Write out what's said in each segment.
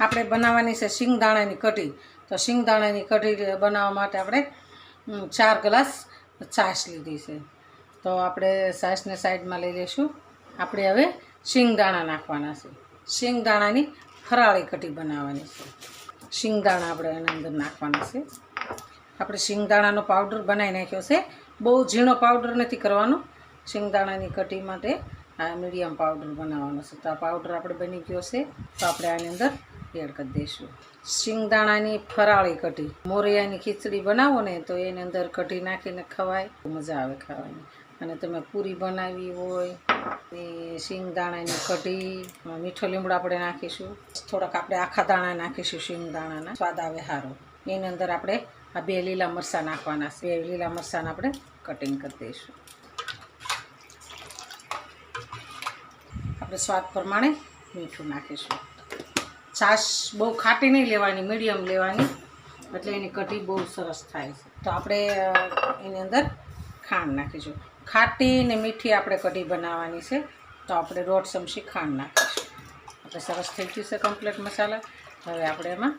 આપણે બનાવવાની છે શિંગદાણાની કઢી. તો શિંગદાણાની કઢી બનાવવા માટે આપણે ચાર ગ્લાસ છાશ લીધી છે. તો આપણે છાશને સાઈડમાં લઈ લઈશું. આપણે હવે શિંગદાણા નાખવાના છે. શિંગદાણાની ફરાળી કઢી બનાવવાની છે. શિંગદાણા આપણે એના અંદર નાખવાના છે. આપણે શિંગદાણાનો પાવડર બનાવી નાખ્યો છે. બહુ ઝીણો પાવડર નથી કરવાનો. શિંગદાણાની કઢી માટે આ મીડિયમ પાવડર બનાવવાનો છે. તો આ પાવડર આપણે બની ગયો છે. તો આપણે આની અંદર એડ કરી દઈશું. શિંગદાણાની ફરાળી કઢી. મોરિયાની ખીચડી બનાવો ને તો એની અંદર કઢી નાખીને ખવાય. મજા આવે ખાવાની. અને તમે પૂરી બનાવી હોય એ શિંગદાણાની કઢી મીઠો લીમડો આપણે નાખીશું. થોડાક આપણે આખા દાણા નાખીશું શિંગદાણાના. સ્વાદ આવે સારો. એની અંદર આપણે આ બે લીલા મરચાં નાખવાના છે. બે લીલા મરચાંને આપણે કટિંગ કરી દઈશું. આપણે સ્વાદ પ્રમાણે મીઠું નાખીશું. છાશ બહુ ખાટી નહીં લેવાની, મીડિયમ લેવાની. એટલે એની કઢી બહુ સરસ થાય છે. તો આપણે એની અંદર ખાંડ નાખીશું. ખાટી ને મીઠી આપણે કઢી બનાવવાની છે. તો આપણે દોઢ ચમચી ખાંડ નાખીશું. આપણે સરસ થઈ ગયું છે કમ્પ્લીટ મસાલા. હવે આપણે એમાં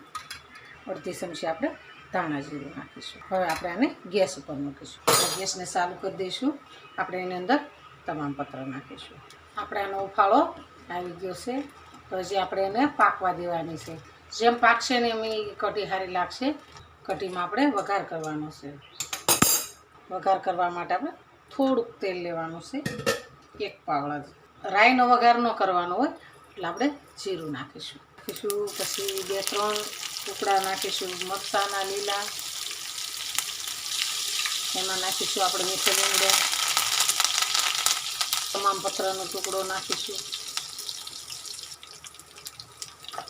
અડધી ચમચી આપણે ધાણા જીરું નાખીશું. હવે આપણે આને ગેસ ઉપર મૂકીશું. ગેસને ચાલુ કરી દઈશું. આપણે એની અંદર તમામ પત્ર નાખીશું. આપણે આનો ઉફાળો આવી ગયો છે. હજી આપણે એને પાકવા દેવાની છે. જેમ પાકશે ને એમ કટી સારી લાગશે. કઢીમાં આપણે વઘાર કરવાનો છે. વઘાર કરવા માટે આપણે થોડુંક તેલ લેવાનું છે. એક પાવડા. રાઈનો વઘાર ન કરવાનો હોય એટલે આપણે જીરું નાખીશું. નાખીશું, પછી બે, ત્રણ ટુકડા નાખીશું. મરચાના લીલા. એમાં નાખીશું આપણે મીઠો લીમડો. તમામ પત્રનો ટુકડો નાખીશું.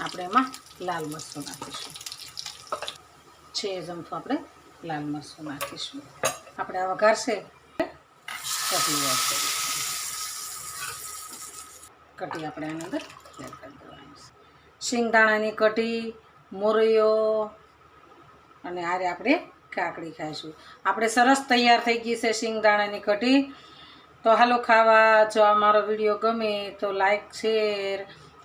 આપણે એમાં લાલ મરચું નાખીશું. છે ચમચો આપણે લાલ મરચું નાખીશું. આપણે આ વઘારશે કટી એડ કરીશું. કટી આપણે આની અંદર એડ શિંગદાણાની કટી, મોરૈયો અને આરે આપણે કાકડી ખાઈશું. આપણે સરસ તૈયાર થઈ ગઈ છે શિંગદાણાની કઢી તો હાલો ખાવા, જો અમારો વીડિયો ગમે તો લાઈક શેર